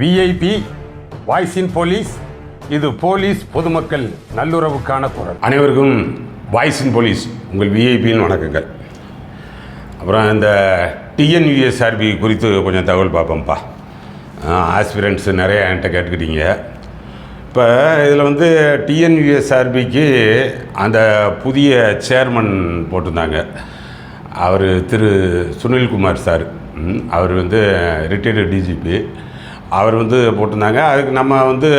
VIP voice in police இது police பொதுமக்கள் நல்லுறவுக்கான குரல். அனைவருக்கும் வாய்ஸ் இன் போலீஸ் உங்கள் விஐபியின் வணக்கங்கள். அப்புறம் இந்த டிஎன்யூஎஸ்ஆர்பி குறித்து கொஞ்சம் தகவல் பார்ப்போம்ப்பா. ஆஸ்பிரண்ட்ஸ் நிறைய என்கிட்ட கேட்டுக்கிட்டீங்க. இப்போ இதில் வந்து டிஎன்யூஎஸ்ஆர்பிக்கு அந்த புதிய சேர்மன் போட்டிருந்தாங்க. அவர் திரு சுனில்குமார் சார். ம், அவர் வந்து ரிட்டையர்டு டிஜிபி அவர் வந்து போட்டிருந்தாங்க. அதுக்கு நம்ம வந்து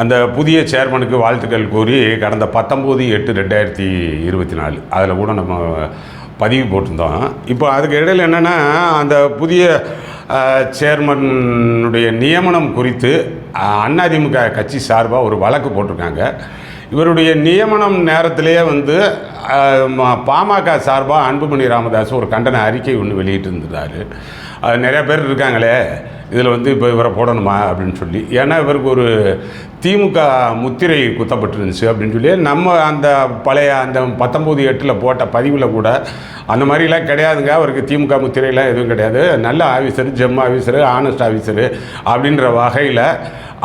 அந்த புதிய சேர்மனுக்கு வாழ்த்துக்கள் கூறி கடந்த பத்தொம்போது எட்டு ரெண்டாயிரத்தி இருபத்தி நாலு அதில் கூட நம்ம பதிவு போட்டிருந்தோம். இப்போ அதுக்கு இடையில் என்னென்னா அந்த புதிய சேர்மனுடைய நியமனம் குறித்து அதிமுக கட்சி சார்பாக ஒரு வழக்கு போட்டிருக்காங்க. இவருடைய நியமனம் நேரத்திலேயே வந்து பாமக சார்பாக அன்புமணி ராமதாஸ் ஒரு கண்டன அறிக்கை ஒன்று வெளியிட்டு இருந்தார் அது பேர் இருக்காங்களே. இதில் வந்து இப்போ இவரை போடணுமா அப்படின்னு சொல்லி. ஏன்னா இவருக்கு ஒரு திமுக முத்திரை குத்தப்பட்டிருந்துச்சு அப்படின்னு சொல்லி. நம்ம அந்த பழைய அந்த பத்தொம்போது எட்டில் போட்ட பதிவில் கூட அந்த மாதிரிலாம் கிடையாதுங்க. அவருக்கு திமுக முத்திரையெல்லாம் எதுவும் கிடையாது. நல்ல officer gem officer honest officer அப்படின்ற வகையில்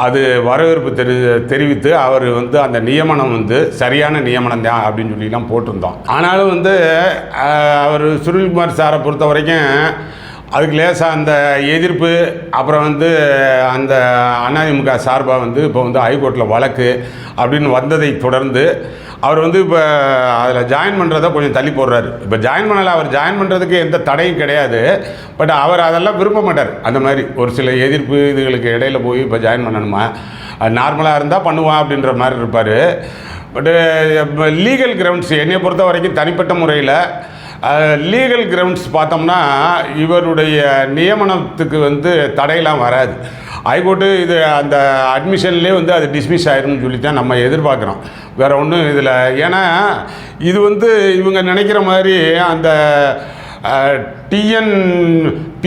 அது வரவேற்பு தெரி தெரிவித்து அவர் வந்து அந்த நியமனம் வந்து சரியான நியமனம் தான் அப்படின்னு சொல்லிலாம் போட்டிருந்தோம். ஆனாலும் வந்து அவர் சுனில்குமார் சாரை பொறுத்த வரைக்கும் அதுக்கு லேசாக அந்த எதிர்ப்பு அப்புறம் வந்து அந்த அதிமுக சார்பாக வந்து இப்போ வந்து ஹைகோர்ட்டில் வழக்கு அப்படின்னு வந்ததை தொடர்ந்து அவர் வந்து இப்போ அதில் ஜாயின் பண்ணுறதை கொஞ்சம் தள்ளி போடுறாரு. இப்போ ஜாயின் பண்ணலை அவர் ஜாயின் பண்ணுறதுக்கு எந்த தடையும் கிடையாது. பட் அவர் அதெல்லாம் விரும்ப மாட்டார். அந்த மாதிரி ஒரு சில எதிர்ப்பு இதுகளுக்கு இடையில போய் இப்போ ஜாயின் பண்ணணுமா? நார்மலாக இருந்தால் பண்ணுவான் அப்படின்ற மாதிரி இருப்பார். பட்டு லீகல் கிரவுண்ட்ஸ் eh, என்னை பொறுத்த வரைக்கும் தனிப்பட்ட முறையில் லீகல் கிரவுண்ட்ஸ் பார்த்தோம்னா இவருடைய நியமனத்துக்கு வந்து தடையெல்லாம் வராது. ஹைகோர்ட்டு இது அந்த அட்மிஷன்லேயே வந்து அது டிஸ்மிஸ் ஆயிரும்னு சொல்லி தான் நம்ம எதிர்பார்க்குறோம். வேறு ஒன்றும் இதில் ஏன்னா இது வந்து இவங்க நினைக்கிற மாதிரி அந்த டிஎன்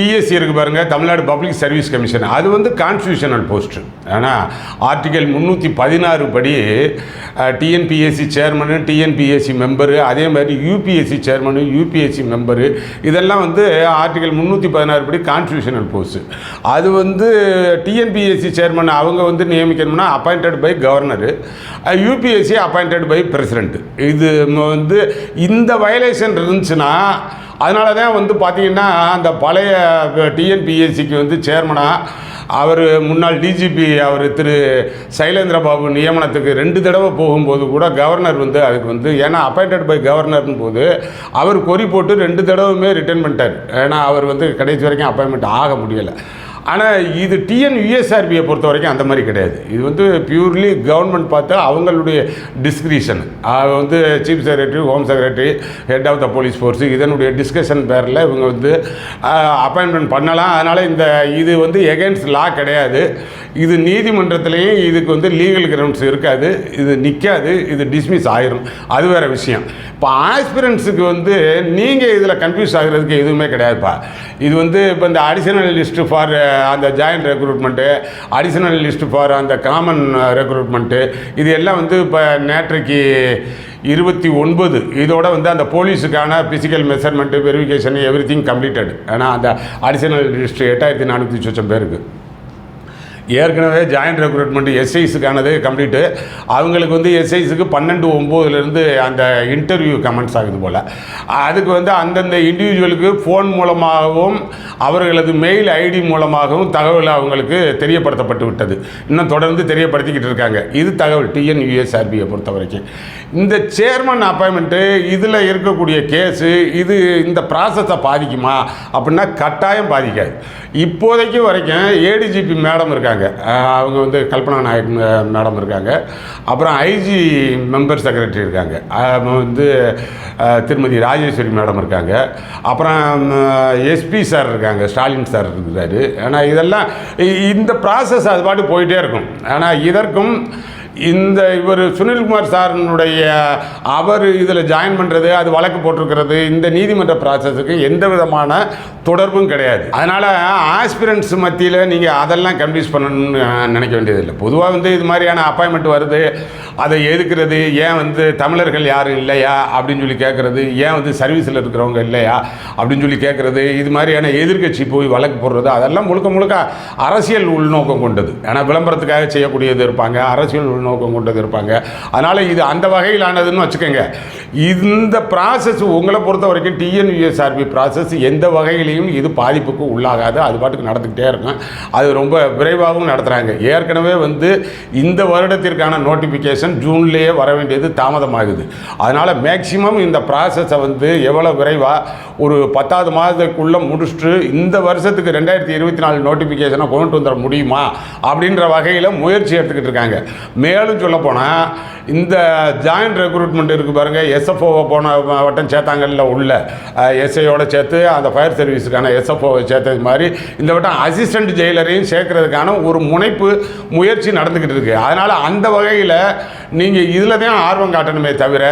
பிஎஸ்சி இருக்கு பாருங்கள் தமிழ்நாடு பப்ளிக் சர்வீஸ் கமிஷன் அது வந்து கான்ஸ்டியூஷனல் போஸ்ட்டு ஆனால் ஆர்டிகல் முந்நூற்றி பதினாறு படி டிஎன்பிஎஸ்சி சேர்மனு டிஎன்பிஎஸ்சி மெம்பரு அதே மாதிரி யூபிஎஸ்சி சேர்மனு யூபிஎஸ்சி மெம்பரு இதெல்லாம் வந்து ஆர்டிகல் முந்நூற்றி பதினாறு படி கான்ஸ்டியூஷனல் போஸ்ட்டு அது வந்து டிஎன்பிஎஸ்சி சேர்மன் அவங்க வந்து நியமிக்கணும்னா appointed by governor UPSC appointed by president இது வந்து இந்த வயலேஷன் இருந்துச்சுன்னா அதனால தான் வந்து பார்த்தீங்கன்னா அந்த பழைய டிஎன்பிஎஸ்சிக்கு வந்து சேர்மனாக அவர் முன்னாள் டிஜிபி அவர் திரு சைலேந்திரபாபு நியமனத்துக்கு ரெண்டு தடவை போகும்போது கூட கவர்னர் வந்து அதுக்கு வந்து ஏன்னா அப்பாயிண்டட் பை கவர்னர்னு போது அவர் கொறி போட்டு ரெண்டு தடவையுமே ரிட்டர்ன் பண்ணிட்டார். ஏன்னா அவர் வந்து கடைசி வரைக்கும் அப்பாயின்மெண்ட் ஆக முடியலை. ஆனால் இது டிஎன் யூஎஸ்ஆர்பியை பொறுத்த வரைக்கும் அந்த மாதிரி கிடையாது. இது வந்து பியூர்லி கவர்மெண்ட் பார்த்தா அவங்களுடைய டிஸ்கிரிஷன் வந்து chief secretary home secretary head of the police force இதனுடைய டிஸ்கஷன் பேரில் இவங்க வந்து அப்பாயின்மெண்ட் பண்ணலாம். அதனால் இந்த இது வந்து எகென்ஸ்ட் லா கிடையாது. இது நீதிமன்றத்திலையும் இதுக்கு வந்து லீகல் கிரவுண்ட்ஸ் இருக்காது. இது நிற்காது இது டிஸ்மிஸ் ஆயிரும். அது வேறு விஷயம். இப்போ ஆஸ்பிரன்ஸுக்கு வந்து நீங்கள் இதில் கன்ஃபியூஸ் ஆகிறதுக்கு எதுவுமே கிடையாதுப்பா. இது வந்து இப்போ இந்த அடிஷனல் லிஸ்ட்டு ஃபார் அந்த joint recruitment additional list for அந்த காமன் ரெக்ரூட்மெண்ட்டு இது எல்லாம் வந்து இப்போ நேற்றைக்கு இருபத்தி ஒன்பது. இதோட வந்து அந்த போலீஸுக்கான physical measurement verification everything completed ஏன்னா அந்த அடிஷனல் லிஸ்ட் எட்டாயிரத்தி நானூற்றி சொச்சம் பேருக்கு. ஏற்கனவே ஜாயிண்ட் ரெக்ரூட்மெண்ட் எஸ்ஐஸுக்கானது கம்ப்ளீட்டு அவங்களுக்கு வந்து எஸ்ஐஸுக்கு பன்னெண்டு ஒம்போதுலேருந்து அந்த இன்டர்வியூ கமெண்ட்ஸ் ஆகுது போல். அதுக்கு வந்து அந்தந்த இண்டிவிஜுவலுக்கு ஃபோன் மூலமாகவும் அவர்களது மெயில் ஐடி மூலமாகவும் தகவல் அவங்களுக்கு தெரியப்படுத்தப்பட்டு விட்டது. இன்னும் தொடர்ந்து தெரியப்படுத்திக்கிட்டு இருக்காங்க. இது தகவல் டிஎன்யூஎஸ்ஆர்பியை பொறுத்த வரைக்கும் இந்த சேர்மன் அப்பாயின்மெண்ட்டு இதில் இருக்கக்கூடிய கேஸு இது இந்த ப்ராசஸை பாதிக்குமா? அப்படின்னா கட்டாயம் பாதிக்காது. இப்போதைக்கு வரைக்கும் ஏடிஜிபி மேடம் இருக்காங்க. அவங்க வந்து கல்பனா நாயக் மே- மேடம் இருக்காங்க. அப்புறம் ஐஜி மெம்பர் செக்ரட்டரி இருக்காங்க. வந்து திருமதி ராஜேஸ்வரி மேடம் இருக்காங்க. அப்புறம் எஸ்பி சார் இருக்காங்க. ஸ்டாலின் சார் இருக்கிறாரு ஆனால் இதெல்லாம் இ- இந்த ப்ராசஸ் அது பாட்டு போயிட்டே இருக்கும். ஆனால் இதற்கும் இந்த இவர் சுனில்குமார் சாரனுடைய அவர் இதில் ஜாயின் பண்ணுறது அது வழக்கு போட்டிருக்கிறது இந்த நீதிமன்ற ப்ராசஸுக்கு எந்த விதமான தொடர்பும் கிடையாது. அதனால் ஆஸ்பிரன்ஸ் மத்தியில் நீங்கள் அதெல்லாம் கன்வின்ஸ் பண்ணணும்னு நினைக்க வேண்டியதில்லை. பொதுவாக வந்து இது மாதிரியான அப்பாயின்மெண்ட் வருது அதை எதுக்கிறது ஏன் வந்து தமிழர்கள் யாரும் இல்லையா அப்படின்னு சொல்லி கேட்குறது ஏன் வந்து சர்வீஸில் இருக்கிறவங்க இல்லையா அப்படின்னு சொல்லி கேட்குறது இது மாதிரியான எதிர்க்கட்சி போய் வழக்கு போடுறது அதெல்லாம் முழுக்க முழுக்க அரசியல் உள்நோக்கம் கொண்டது. ஏன்னா விளம்பரத்துக்காக செய்யக்கூடியது இருப்பாங்க அரசியல் உள்நோக்கம் கொண்டது இருப்பாங்க அதனால் இது அந்த வகையிலானதுன்னு வச்சுக்கோங்க. இந்த ப்ராசஸ் உங்களை பொறுத்த வரைக்கும் டிஎன்யூஎஸ்ஆர்பி ப்ராசஸ் எந்த வகையிலையும் இது பாதிப்புக்கு உள்ளாகாது. அது பாட்டுக்கு நடந்துக்கிட்டே இருக்கும். அது ரொம்ப விரைவாகவும் நடத்துகிறாங்க ஏற்கனவே வந்து இந்த வருடத்திற்கான நோட்டிஃபிகேஷன் ஜூன்லேயே வர வேண்டியது தாமதமாகுது. அதனால் மேக்சிமம் இந்த ப்ராசஸை வந்து எவ்வளோ விரைவாக ஒரு பத்தாவது மாதத்துக்குள்ளே முடிச்சுட்டு இந்த வருஷத்துக்கு ரெண்டாயிரத்தி இருபத்தி நாலு நோட்டிஃபிகேஷனை கொண்டு வந்துட முடியுமா? அப்படின்ற வகையில் முயற்சி எடுத்துக்கிட்டு இருக்காங்க. மேலும் சொல்லப்போனால் இந்த ஜாயிண்ட் ரெக்ரூட்மெண்ட் இருக்குது பாருங்கள் எஸ்எஃப்ஓவை போன வட்டம் சேர்த்தாங்கல்ல உள்ள எஸ்ஐயோட சேர்த்து அந்த ஃபயர் சர்வீஸுக்கான எஸ்எஃப்ஓவை சேர்த்தது மாதிரி இந்த வட்டம் அசிஸ்டண்ட் ஜெயிலரையும் சேர்க்கறதுக்கான ஒரு முனைப்பு முயற்சி நடந்துக்கிட்டு இருக்குது அதனால் அந்த வகையில் நீங்கள் இதில் தான் ஆர்வம் காட்டணுமே தவிர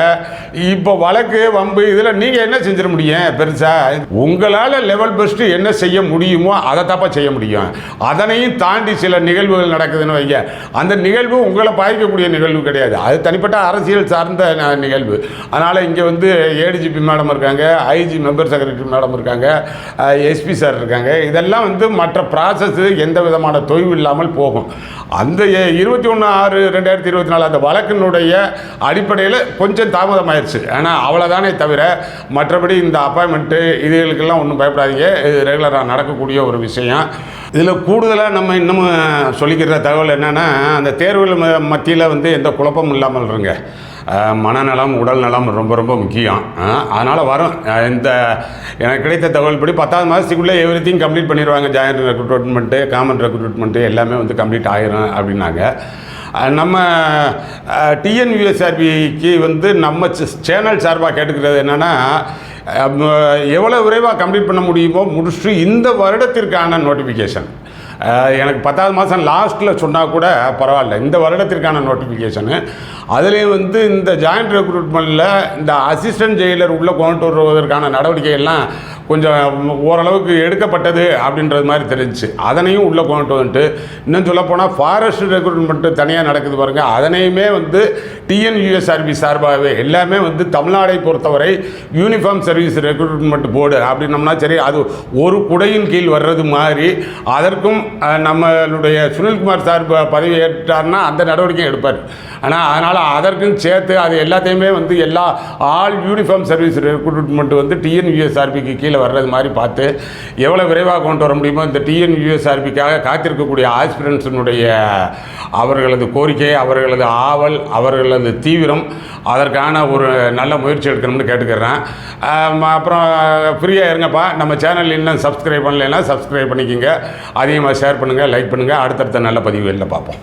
இப்போ வழக்கு வம்பு இதில் நீங்கள் என்ன செஞ்சிட முடியும் பெருசாக உங்களால் லெவல் பெஸ்ட்டு என்ன செய்ய முடியுமோ அதை தப்பாக செய்ய முடியும். அதனையும் தாண்டி சில நிகழ்வுகள் நடக்குதுன்னு வைங்க. அந்த நிகழ்வு உங்களை பாதிக்கக்கூடிய நிகழ்வு கிடையாது. அது தனிப்பட்ட அரசியல் சார்ந்த நிகழ்வு. அதனால் இங்கே வந்து ஏடிஜிபி மேடம் இருக்காங்க ஐஜி மெம்பர் செக்ரட்டரி மேடம் இருக்காங்க எஸ்பி சார் இருக்காங்க. இதெல்லாம் வந்து மற்ற ப்ராசஸ் எந்த விதமான தொய்வு இல்லாமல் போகும். அந்த இருபத்தி ஒன்று ஆறு ரெண்டாயிரத்தி இருபத்தி நாலு அந்த வழக்கினுடைய அடிப்படையில் கொஞ்சம் தாமதமாயிருச்சு. ஆனால் அவ்வளோதானே தவிர மற்றபடி இந்த அப்பாயின்மெண்ட்டு இதுகளுக்கெல்லாம் ஒன்றும் பயப்படாதீங்க. இது ரெகுலராக நடக்கக்கூடிய ஒரு விஷயம். இதில் கூடுதலாக நம்ம இன்னமும் சொல்லிக்கிற தகவல் என்னென்னா அந்த தேர்வுகள் மத்தியில் வந்து எந்த குழப்பமும் இல்லாமல் இருங்க மனநலம் உடல் நலம் ரொம்ப ரொம்ப முக்கியம். அதனால் வரும். இந்த எனக்கு கிடைத்த தகவல் படி பத்தாவது மாதத்துக்குள்ளே எவ்ரி திங் கம்ப்ளீட் பண்ணிடுவாங்க. ஜாயின் ரெக்ரூட்மெண்ட்டு காமன் ரெக்ரூட்மெண்ட்டு எல்லாமே வந்து கம்ப்ளீட் ஆகிரும் அப்படின்னாங்க. நம்ம டிஎன்யூஎஸ்ஆர்பிக்கு வந்து நம்ம சேனல் சார்பாக கேட்டுக்கிறது என்னென்னா எவ்வளோ விரைவாக கம்ப்ளீட் பண்ண முடியுமோ முடிச்சுட்டு இந்த வருடத்திற்கான நோட்டிஃபிகேஷன் எனக்கு பத்தாவது மாதம் லாஸ்ட்டில் சொன்னால் கூட பரவாயில்ல. இந்த வருடத்திற்கான நோட்டிஃபிகேஷனு அதுலேயும் வந்து இந்த ஜாயிண்ட் ரெக்ரூட்மெண்ட்டில் இந்த அசிஸ்டன்ட் ஜெயிலர் உள்ளே கொண்டு வருவதற்கான நடவடிக்கைகள்லாம் கொஞ்சம் ஓரளவுக்கு எடுக்கப்பட்டது அப்படின்றது மாதிரி தெரிஞ்சுச்சு. அதனையும் உள்ளே கொண்டு வந்துட்டு இன்னும் சொல்லப்போனால் ஃபாரஸ்ட் ரெக்ரூட்மெண்ட்டு தனியாக நடக்குது பாருங்கள் அதனையுமே வந்து டிஎன்யூஎஸ்ஆர்பி சார்பாகவே எல்லாமே வந்து தமிழ்நாடை பொறுத்தவரை யூனிஃபார்ம் சர்வீஸ் ரெக்ரூட்மெண்ட் போர்டு அப்படின்னம்னா சரி அது ஒரு குடையின் கீழ் வர்றது மாதிரி. அதற்கும் நம்மளுடைய சுனில்குமார் சார் பதவி ஏற்றார்னா அந்த நடவடிக்கையும் எடுப்பார். ஆனால் அதனால் அதற்கும் சேர்த்து அது எல்லாத்தையுமே வந்து எல்லா ஆல் யூனிஃபார்ம் சர்வீஸ் ரெக்ரூட்மெண்ட் வந்து டிஎன்யூஎஸ்ஆர்பிக்கு கீழே வர்றது மாதிரி பார்த்து எவ்வளோ விரைவாக கொண்டு வர முடியுமோ இந்த டிஎன்யூஎஸ்ஆர்பிக்காக காத்திருக்கக்கூடிய ஆஸ்பிரன்ஸினுடைய அவர்களது கோரிக்கை அவர்களது ஆவல் அவர்களது தீவிரம் அதற்கான ஒரு நல்ல முயற்சி எடுக்கணும்னு கேட்டுக்கிறேன். அப்புறம் ஃப்ரீயாக இருங்கப்பா. நம்ம சேனல் இன்னும் சப்ஸ்கிரைப் பண்ணலைன்னா சப்ஸ்கிரைப் பண்ணிக்கோங்க. அதிகமாக ஷேர் பண்ணுங்கள் லைக் பண்ணுங்கள் அடுத்தடுத்த நல்ல பதிவுகளில் பார்ப்போம்.